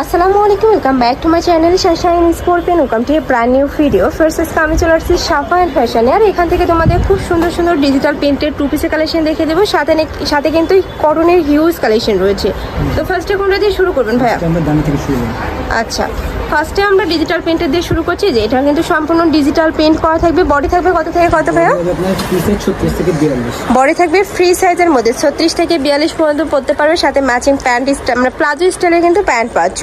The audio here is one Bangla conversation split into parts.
আসসালামু আলাইকুম welcome back to my channel sunshine স্পোর্টেন welcome to brand new video first আজকে আমি চলে আসছি সাফা অ্যান্ড ফ্যাশনে আর এখান থেকে তোমাদের খুব সুন্দর সুন্দর ডিজিটাল প্রিন্টের টু পিসের কালেকশন দেখে দেবো। সাথে সাথে কিন্তু করণের হিউজ কালেকশন রয়েছে। তো ফার্স্টে কোনটা দিয়ে শুরু করবেন ভাইয়া? থেকে আচ্ছা। ফার্স্টে আমরা ডিজিটাল প্রিন্টের দিয়ে শুরু করছি যে এটা কিন্তু সম্পূর্ণ ডিজিটাল প্রিন্ট করা থাকবে। বডি থাকবে কত থেকে কত ভাইয়া? বডি থাকবে ফ্রি সাইজের মধ্যে। ছত্রিশ থেকে বিয়াল্লিশ পর্যন্ত পড়তে পারবে। সাথে ম্যাচিং প্যান্ট আমরা প্লাজো স্টাইলে কিন্তু প্যান্ট পাচ্ছ।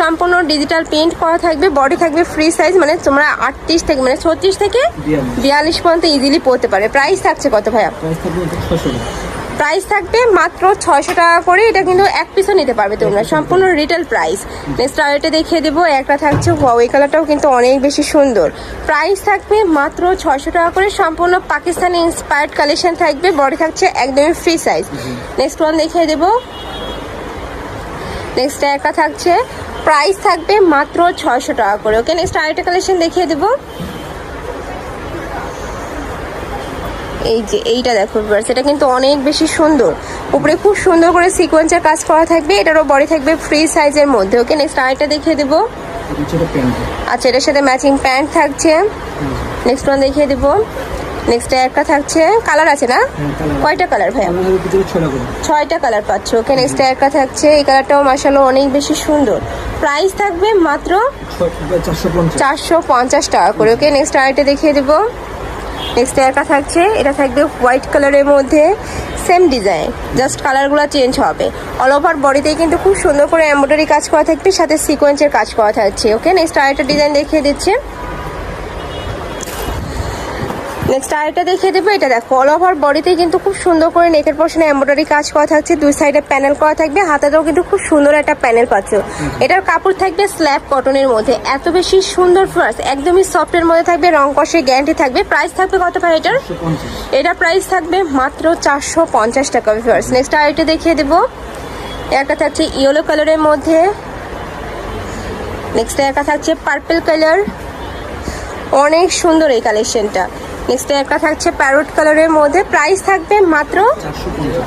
সম্পূর্ণ ডিজিটাল প্রিন্ট করা থাকবে। বডি থাকবে ফ্রি সাইজ মানে তোমরা আটত্রিশ থেকে মানে ছত্রিশ থেকে বিয়াল্লিশ। পর্যন্ত ইজিলি পড়তে পারে প্রাইস থাকছে কত ভাইয়া? প্রাইস থাকবে ছশো প্রাইস থাকবে মাত্র ছয়শো টাকা করে। এটা কিন্তু এক পিসও নিতে পারবে তোমরা। সম্পূর্ণ রিটেল প্রাইস নেক্সট আরেকটা দেখিয়ে দেবো একটা থাকছে এই কালারটাও কিন্তু অনেক বেশি সুন্দর। প্রাইস থাকবে মাত্র ছয়শো টাকা করে। সম্পূর্ণ পাকিস্তানি ইন্সপায়ার্ড কালেকশন থাকবে। বডি থাকছে একদমই ফ্রি সাইজ নেক্সট ওয়ান দেখিয়ে দেবো। নেক্সট একটা থাকছে। প্রাইস থাকবে মাত্র ছয়শো টাকা করে। ওকে নেক্সট আরেকটা কালেকশন দেখিয়ে দেবো। এই যে এইটা দেখো ভিউয়ার্স এটা কিন্তু অনেক বেশি সুন্দর। উপরে খুব সুন্দর করে সিকোয়েন্সের কাজ করা থাকবে এটারও বডি থাকবে ফ্রি সাইজের মধ্যে। ওকে নেক্সট আরেকটা দেখিয়ে দেবো। আচ্ছা এটার সাথে ম্যাচিং প্যান্ট থাকছে। নেক্সট ওয়ান দেখিয়ে দেবো। নেক্সট একটা থাকছে। কালার আছে না? হ্যাঁ, কয়টা কালার কিছু ছয়টা কালার পাচ্ছ। ওকে নেক্সট একটা থাকছে। এই কালারটাও মাসালো অনেক বেশি সুন্দর। প্রাইস থাকবে মাত্র চারশো পঞ্চাশ। চারশো পঞ্চাশ টাকা করে। ওকে নেক্সট আরেকটা দেখিয়ে দেবো। নেক্সট একটা থাকছে, এটা থাকবে হোয়াইট কালারের মধ্যে সেম ডিজাইন জাস্ট কালারগুলো চেঞ্জ হবে। অল ওভার বডিতেই কিন্তু খুব সুন্দর করে এমব্রয়ডারি কাজ করা থাকবে, সাথে সিকোয়েন্সের কাজ করা থাকছে ওকে নেক্সট আরেকটা ডিজাইন দেখিয়ে দিচ্ছে। নেক্সট আরেকটা দেখিয়ে দেবো এটা দেখো অল ওভার বডিতেই কিন্তু খুব সুন্দর করে নেকের পোর্শনে এমব্রয়ডারি কাজ করা থাকছে দুই সাইডে প্যানেল করা থাকবে হাতাতেও কিন্তু খুব সুন্দর একটা প্যানেল পাচ্ছ। এটার কাপড় থাকবে স্ল্যাব কটনের মধ্যে এত বেশি সুন্দর ফার্স্ট একদমই সফটের মধ্যে থাকবে রং কষের গ্যারান্টি থাকবে প্রাইস থাকবে কত ভাই এটার? এটা প্রাইস থাকবে মাত্র চারশো পঞ্চাশ টাকা ফার্স্ট নেক্সট আরেকটা দেখিয়ে দেবো একটা থাকছে ইয়েলো কালারের মধ্যে নেক্সট একটা থাকছে পার্পল কালার অনেক সুন্দর এই কালেকশনটা নেক্সট একটা থাকছে প্যারোট কালারের মধ্যে। প্রাইস থাকবে মাত্র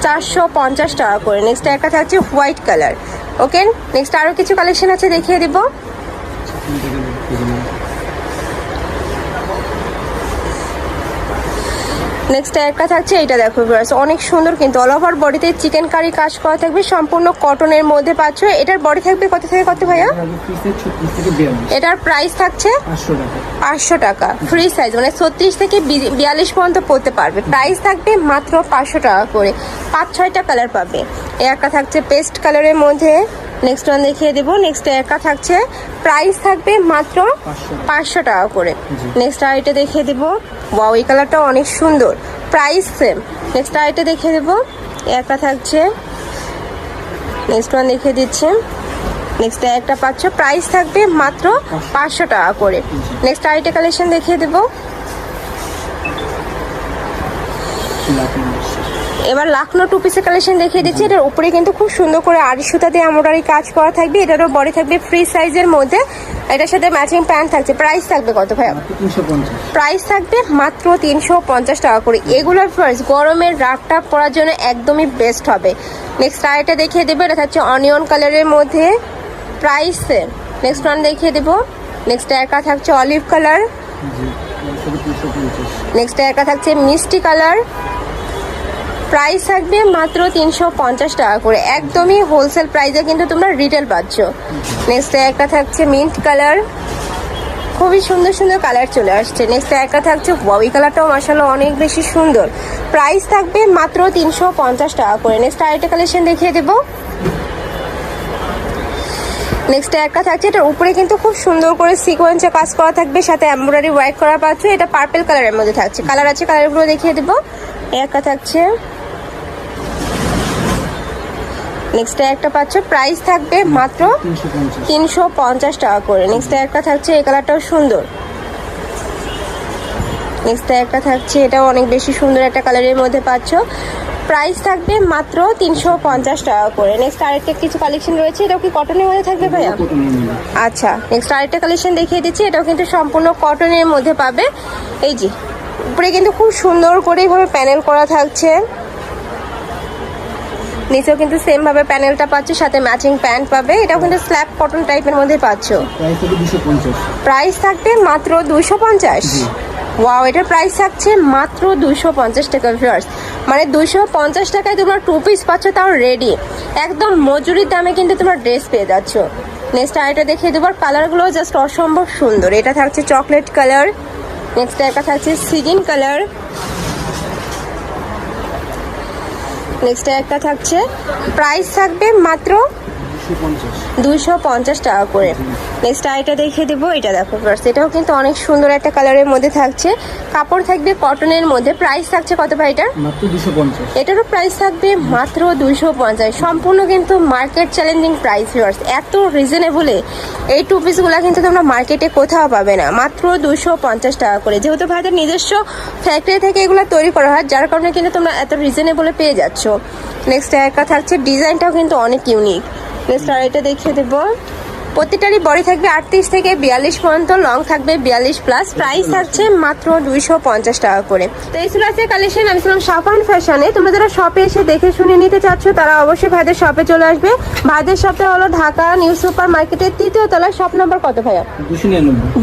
চারশো পঞ্চাশ টাকা করে। নেক্সট একটা থাকছে হোয়াইট কালার ওকে নেক্সট আরও কিছু কালেকশন আছে, দেখিয়ে দিব। নেক্সট একটা থাকছে এটা দেখো ভিউয়ার্স অনেক সুন্দর কিন্তু অল ওভার বডিতে চিকেন কারি কাজ করা থাকবে, সম্পূর্ণ কটনের মধ্যে পাচ্ছ। এটার বডি থাকবে কত থেকে কত ভাইয়া? এটার প্রাইস থাকছে পাঁচশো টাকা। ফ্রি সাইজ মানে ছত্রিশ থেকে বিয়াল্লিশ পর্যন্ত পড়তে পারবে। প্রাইস থাকবে মাত্র পাঁচশো টাকা করে। পাঁচ, ছয়টা কালার পাবে। একটা থাকছে পেস্ট কালারের মধ্যে। নেক্সট ওয়ান দেখিয়ে দেবো। নেক্সট একা থাকছে। প্রাইস থাকবে মাত্র পাঁচশো। টাকা করে। নেক্সট আইটা দেখিয়ে দেবো। ওয়াও এই কালারটা অনেক সুন্দর। প্রাইস সেম নেক্সট আইটা দেখিয়ে দেবো। একা থাকছে। নেক্সট ওয়ান দেখিয়ে দিচ্ছে। নেক্সট একটা পাচ্ছ। প্রাইস থাকবে মাত্র পাঁচশো। টাকা করে। নেক্সট আইটা কালেকশন দেখিয়ে দেবো। এবার লাখনো টু পিসের কালেকশন দেখিয়ে দিচ্ছি। এটার উপরে কিন্তু খুব সুন্দর করে আড়ি সুতাতে এমব্রয়ডারি কাজ করা থাকবে। এটারও বডি থাকবে ফ্রি সাইজের মধ্যে। এটার সাথে ম্যাচিং প্যান্ট থাকছে। প্রাইস থাকবে কত ভাই প্রাইস থাকবে মাত্র তিনশো পঞ্চাশ টাকা করে। এগুলোর ফার্স্ট গরমের রাগটা পরার জন্য একদমই বেস্ট হবে। নেক্সট আরেকটা দেখিয়ে দেবো। এটা থাকছে অনিয়ন কালারের মধ্যে। প্রাইস নেক্সট ওয়ান দেখিয়ে দেবো। নেক্সট একা থাকছে অলিভ কালার নেক্সট একা থাকছে মিষ্টি কালার প্রাইস থাকবে মাত্র তিনশো পঞ্চাশ টাকা করে। একদমই হোলসেল প্রাইসে কিন্তু তোমরা রিটেল পাচ্ছ। নেক্সট একটা থাকছে মিন্ট কালার খুবই সুন্দর সুন্দর কালার চলে আসছে। নেক্সট একটা থাকছে ওয়াই কালারটাও মাসালো অনেক বেশি সুন্দর। প্রাইস থাকবে মাত্র তিনশো পঞ্চাশ টাকা করে। নেক্সট আরেকটা কালেকশন দেখিয়ে দেবো। নেক্সট একটা থাকছে, এটার উপরে কিন্তু খুব সুন্দর করে সিকোয়েন্সে কাজ করা থাকবে। সাথে এমব্রয়ডারি ওয়ার্ক করা পাচ্ছ। এটা পার্পেল কালারের মধ্যে থাকছে। কালার আছে কালারগুলো দেখিয়ে দেবো। একটা থাকছে নেক্সট একটা পাচ্ছ প্রাইস থাকবে মাত্র তিনশো পঞ্চাশ টাকা করে। নেক্সট একটা থাকছে এই কালারটাও সুন্দর। নেক্সট একটা থাকছে এটাও অনেক বেশি সুন্দর একটা কালারের মধ্যে পাচ্ছ। প্রাইস থাকবে মাত্র তিনশো পঞ্চাশ টাকা করে। নেক্সট আরেকটা কিছু কালেকশন রয়েছে এটাও কি কটনের মধ্যে থাকবে ভাইয়া? আচ্ছা নেক্সট আরেকটা কালেকশন দেখিয়ে দিচ্ছি এটাও কিন্তু সম্পূর্ণ কটনের মধ্যে পাবে। এই যে উপরে কিন্তু খুব সুন্দর করে এইভাবে প্যানেল করা থাকছে। নিচেও কিন্তু সেম ভাবে প্যানেলটা পাচ্ছ সাথে ম্যাচিং প্যান্ট পাবে। এটাও কিন্তু স্ল্যাব কটন টাইপের মধ্যে পাচ্ছ। প্রাইস থাকবে মাত্র দুশো পঞ্চাশ। ওয়াও এটার প্রাইস থাকছে মাত্র দুশো পঞ্চাশ টাকা ভিউয়ার্স মানে দুশো পঞ্চাশ টাকায় তোমরা টু পিস পাচ্ছ তাও রেডি একদম মজুরির দামে কিন্তু তোমরা ড্রেস পেয়ে যাচ্ছ। নেক্সট আরেকটা দেখিয়ে দেবো কালারগুলো জাস্ট অসম্ভব সুন্দর। এটা থাকছে চকলেট কালার নেক্সট একটা থাকছে সিজিন কালার নেক্সট একটা থাকছে। প্রাইস থাকবে মাত্র দুইশো পঞ্চাশ। টাকা করে। নেক্সট আইটা দেখিয়ে দেবো এটা দেখো ফার্স্ট এটাও কিন্তু অনেক সুন্দর একটা কালারের মধ্যে থাকছে। কাপড় থাকবে কটনের মধ্যে। প্রাইস থাকছে কত ভাই এটার? পঞ্চাশ। এটারও প্রাইস থাকবে মাত্র দুইশো পঞ্চাশ। সম্পূর্ণ কিন্তু মার্কেট চ্যালেঞ্জিং প্রাইস ভিউয়ার্স এত রিজনেবলে এই টু পিসগুলো কিন্তু তোমরা মার্কেটে কোথাও পাবে না। মাত্র দুশো পঞ্চাশ টাকা করে। যেহেতু ভাইদের নিজস্ব ফ্যাক্টরি থেকে এগুলো তৈরি করা হয় যার কারণে কিন্তু তোমরা এত রিজনেবলে পেয়ে যাচ্ছ। নেক্সট একটা থাকছে ডিজাইনটাও কিন্তু অনেক ইউনিক আর দেখিয়ে দেবো। প্রত্যেকটারই বডি থাকবে আটত্রিশ থেকে বিয়াল্লিশ পর্যন্ত, লং থাকবে বিয়াল্লিশ প্লাস প্রাইস থাকছে মাত্র দুইশো পঞ্চাশ টাকা করে। তো এই ছিল আছে কালেকশন আমি ছিলাম সাফান ফ্যাশনে তোমরা যারা শপে এসে দেখে শুনে নিতে চাচ্ছ, তারা অবশ্যই ভাইদের শপে চলে আসবে। ভাইদের শপে হলো ঢাকা নিউ সুপার মার্কেটের তৃতীয় তলায় শপ নাম্বার কত ভাইয়া?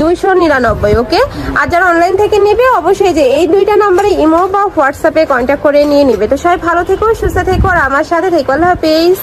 দুইশো নিরানব্বই ওকে আর যারা অনলাইন থেকে নেবে, অবশ্যই যে এই দুইটা নাম্বারে ইমো বা হোয়াটসঅ্যাপে কন্ট্যাক্ট করে নিয়ে নিবে। তো সবাই ভালো থেকো, সুস্থ থেকো, আর আমার সাথে থেকো। আল্লাহ হাফেজ।